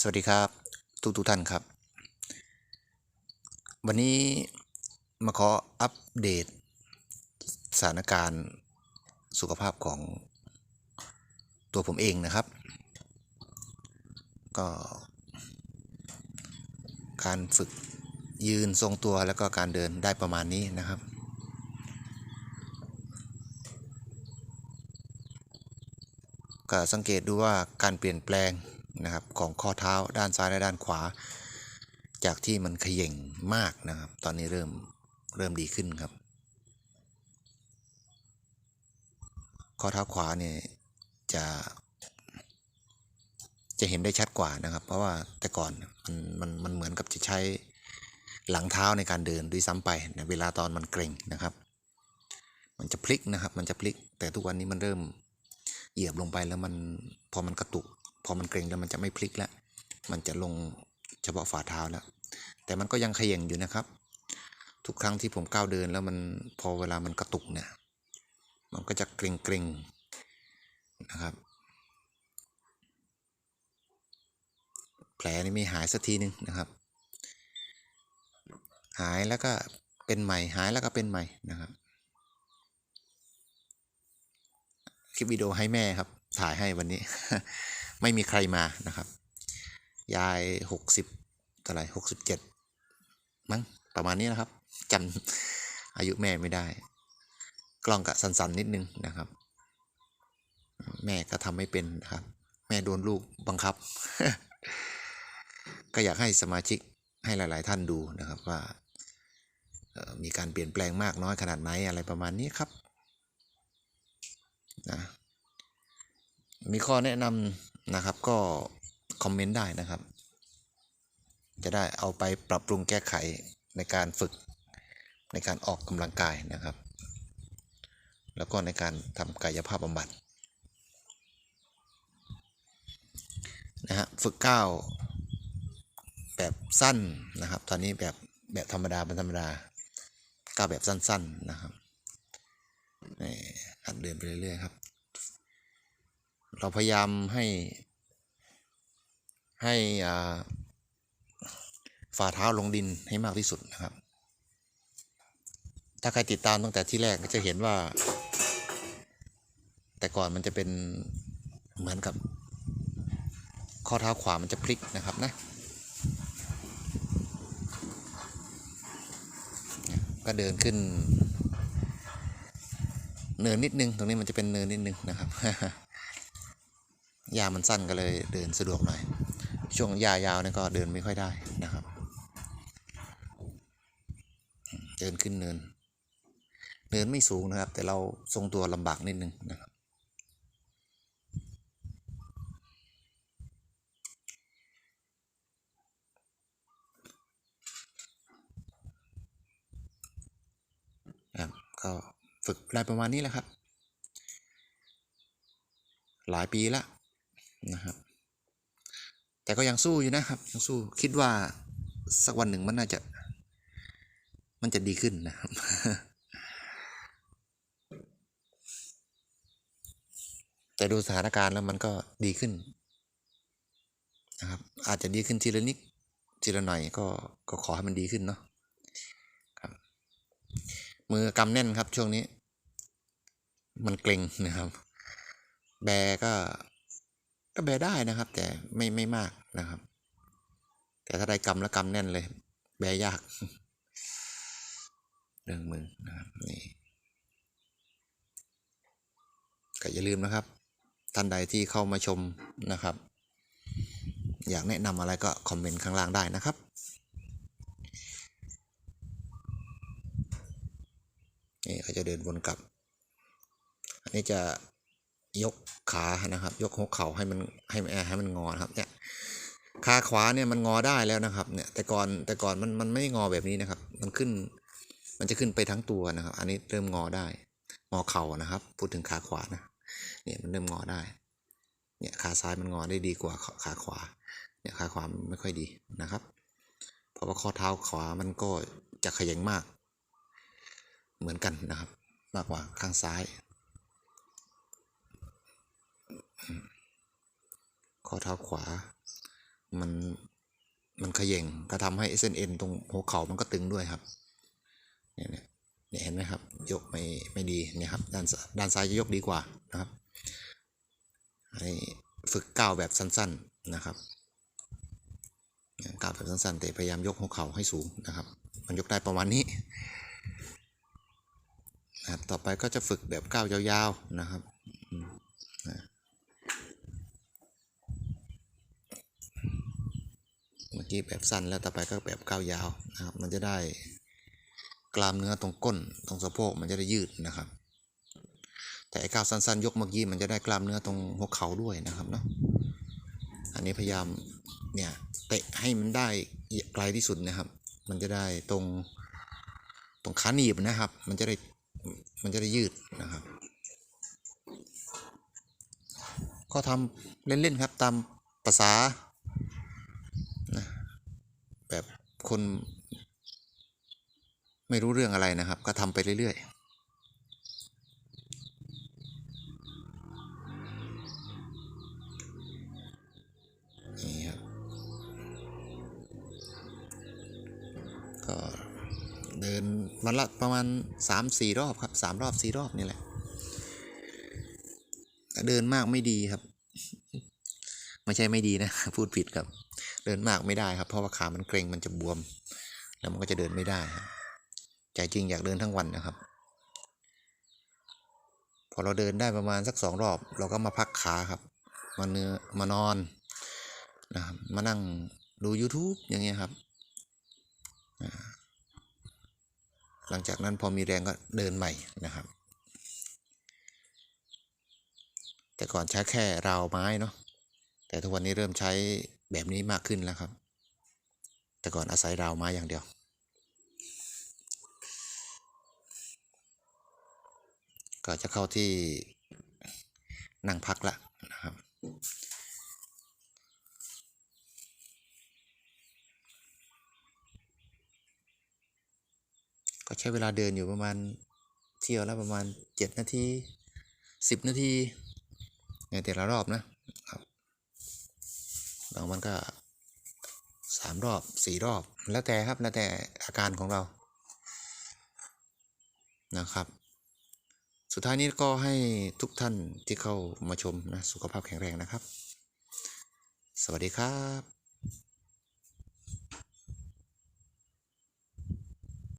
สวัสดีครับทุกทุกท่านครับ วันนี้มาขออัปเดตสถานการณ์สุขภาพของตัวผมเองนะครับ ก็ การฝึกยืนทรงตัวแล้วก็การเดินได้ประมาณนี้นะครับ ก็สังเกตดูว่าการเปลี่ยนแปลง นะครับของข้อเท้าด้านซ้ายและด้านขวา จากที่มันเขย่งมากนะครับ ตอนนี้เริ่มเริ่มดีขึ้นครับ ข้อเท้าขวาเนี่ยจะจะเห็นได้ชัดกว่านะครับ เพราะว่าแต่ก่อนมันมันมันเหมือนกับจะใช้หลังเท้าในการเดินด้วยซ้ำไปในเวลาตอนมันเกร็งนะครับ มันจะพลิกนะครับ มันจะพลิก แต่ทุกวันนี้มันเริ่มเหยียบลงไปแล้วมันพอมันกระตุก พอมันเกร็งแล้วมันจะไม่พลิกแล้ว มันจะลงเฉพาะฝ่าเท้าแล้ว แต่มันก็ยังเขย่งอยู่นะครับ ทุกครั้งที่ผมก้าวเดินแล้วมันพอเวลามันกระตุกเนี่ย มันก็จะเกร็งเกร็งๆนะครับ แผลนี่ไม่หายสักทีหนึ่งนะครับ หายแล้วก็เป็นใหม่ หายแล้วก็เป็นใหม่นะครับคลิปวิดีโอให้แม่ครับ ถ่ายให้วันนี้ ไม่มีใครมานะครับ ยายหกสิบเท่าไหร่หกสิบเจ็ดมั้งประมาณนี้นะครับจำอายุแม่ไม่ได้ กล้องกะสันๆนิดนึงนะครับ แม่ก็ทำไม่เป็นนะครับ แม่โดนลูกบังคับ ก็อยากให้สมาชิกให้หลาย ๆ ท่านดูนะครับว่ามีการเปลี่ยนแปลงมากน้อยขนาดไหนอะไรประมาณนี้ครับนะมีข้อแนะนำ นะครับ ก็คอมเมนต์ได้นะครับ จะได้เอาไปปรับปรุงแก้ไขในการฝึกในการออกกำลังกายนะครับ แล้วก็ในการทำกายภาพบำบัดนะฮะฝึกก้าวแบบสั้นนะครับ ตอนนี้แบบแบบธรรมดาเป็นธรรมดาก้าวแบบสั้น ๆนะครับนี่หัดเดินไปเรื่อยๆครับ เราพยายามให้ ให้ฝ่าเท้าลงดินให้มากที่สุดนะครับ ถ้าใครติดตามตั้งแต่ที่แรกก็จะเห็นว่า แต่ก่อนมันจะเป็นเหมือนกับ ข้อเท้าขวามันจะพลิกนะครับนะก็เดินขึ้น เนินนิดนึง ตรงนี้มันจะเป็นเนินนิดนึงนะครับหญ้ามันสั้นก็เลยเดินสะดวกหน่อย ช่วงหญ้ายาวนี่ก็เดินไม่ค่อยได้นะครับ เดินขึ้นเนิน เนินไม่สูงนะครับ แต่เราทรงตัวลำบากนิดนึงนะครับครับก็ฝึกได้ประมาณนี้แหละครับ หลายปีละนะครับ แต่ก็ยังสู้อยู่นะครับยังสู้คิดว่าสักวันหนึ่งมันน่าจะ มันจะดีขึ้นนะครับแต่ดูสถานการณ์แล้วมันก็ดีขึ้นนะครับ อาจจะดีขึ้นทีละนิดทีละหน่อยก็ก็ขอให้มันดีขึ้นเนาะครับ มือกำแน่นครับ ช่วงนี้ มันเกร็งนะครับ แบก็ ก็แบได้นะครับ แต่ไม่ไม่มาก นะครับ แต่ถ้าได้กำแล้วกำแน่นเลย แบยาก เรื่องมือนะครับนี่ก็อย่าลืมนะครับ ท่านใดที่เข้ามาชมนะครับ อยากแนะนำอะไรก็คอมเมนต์ข้างล่างได้นะครับนี่เขาจะเดินวนกลับ อันนี้จะยกขานะครับ ยกหัวเข่าให้มันให้มันให้มันงอนะครับเนี่ย ขาขวาเนี่ยมันงอได้แล้วนะครับ เนี่ยแต่ก่อนแต่ก่อนมันมันไม่งอแบบนี้นะครับ มันขึ้น มันจะขึ้นไปทั้งตัวนะครับ อันนี้เริ่มงอได้ งอเข่านะครับ พูดถึงขาขวานะเนี่ยมันเริ่มงอได้ เนี่ยขาซ้ายมันงอได้ดีกว่าขาขวา เนี่ยขาขวาไม่ค่อยดีนะครับ เพราะว่าข้อเท้าขวามันก็จะขยังมาก เหมือนกันนะครับ มากกว่าข้างซ้ายข้อเท้าขวา มันมันขย่งก็ทำให้เส้นเอ็นตรงหัวเข่ามันก็ตึงด้วยครับเนี่ยเนี่ยเนี่ยเห็นไหมครับ ยกไม่ไม่ดีเนี่ยครับด้านด้านซ้ายจะยกดีกว่านะครับให้ฝึกก้าวแบบสั้น ๆนะครับก้าวแบบสั้นๆแต่พยายามยกหัวเข่าให้สูงนะครับ มันยกได้ประมาณนี้นะครับต่อไปก็จะฝึกแบบก้าวยาวๆนะครับอืมนะเมื่อ กี้แบบสั้นแล้วต่อไปก็แบบก้าวยาวนะครับ มันจะได้กล้ามเนื้อตรงก้นตรงสะโพกมันจะได้ยืดนะครับ แต่ก้าวสั้นๆ ยกเมื่อกี้มันจะได้กล้ามเนื้อตรงหัวเข่าด้วยนะครับเนาะอันนี้พยายามเนี่ยเตะให้มันได้ไกลที่สุดนะครับ มันจะได้ตรงตรงขาหนีบนะครับ มันจะได้มันจะได้ยืดนะครับ ก็ทำเล่นๆครับตามภาษา แบบคนไม่รู้เรื่องอะไรนะครับ ก็ทำไปเรื่อยๆนี่ครับก็เดินวันละประมาณสามสี่รอบครับสามรอบสี่รอบนี่แหละ เดินมากไม่ดีครับ ไม่ใช่ไม่ดีนะ พูดผิดครับ เดินมากไม่ได้ครับ เพราะว่าขามันเกร็งมันจะบวม แล้วมันก็จะเดินไม่ได้ครับใจจริงอยากเดินทั้งวันนะครับ พอเราเดินได้ประมาณสักสองรอบ เราก็มาพักขาครับ มาเนื้อมานอนนะครับมานั่งดู YouTube อย่างเงี้ยครับ หลังจากนั้นพอมีแรงก็เดินใหม่นะครับ แต่ก่อนใช้แค่ราวไม้เนาะแต่ทุกวันนี้เริ่มใช้ แบบนี้มากขึ้นแล้วครับ แต่ก่อนอาศัยราวไม้อย่างเดียว ก็จะเข้าที่นั่งพักละนะครับก็ใช้เวลาเดินอยู่ประมาณเที่ยวละประมาณเจ็ดนาทีสิบนาทีในแต่ละรอบนะครับ บางวันก็สามรอบสี่รอบ แล้วแต่ครับแล้วแต่อาการของเรานะครับ สุดท้ายนี้ก็ให้ทุกท่านที่เข้ามาชมนะสุขภาพแข็งแรงนะครับ สวัสดีครับ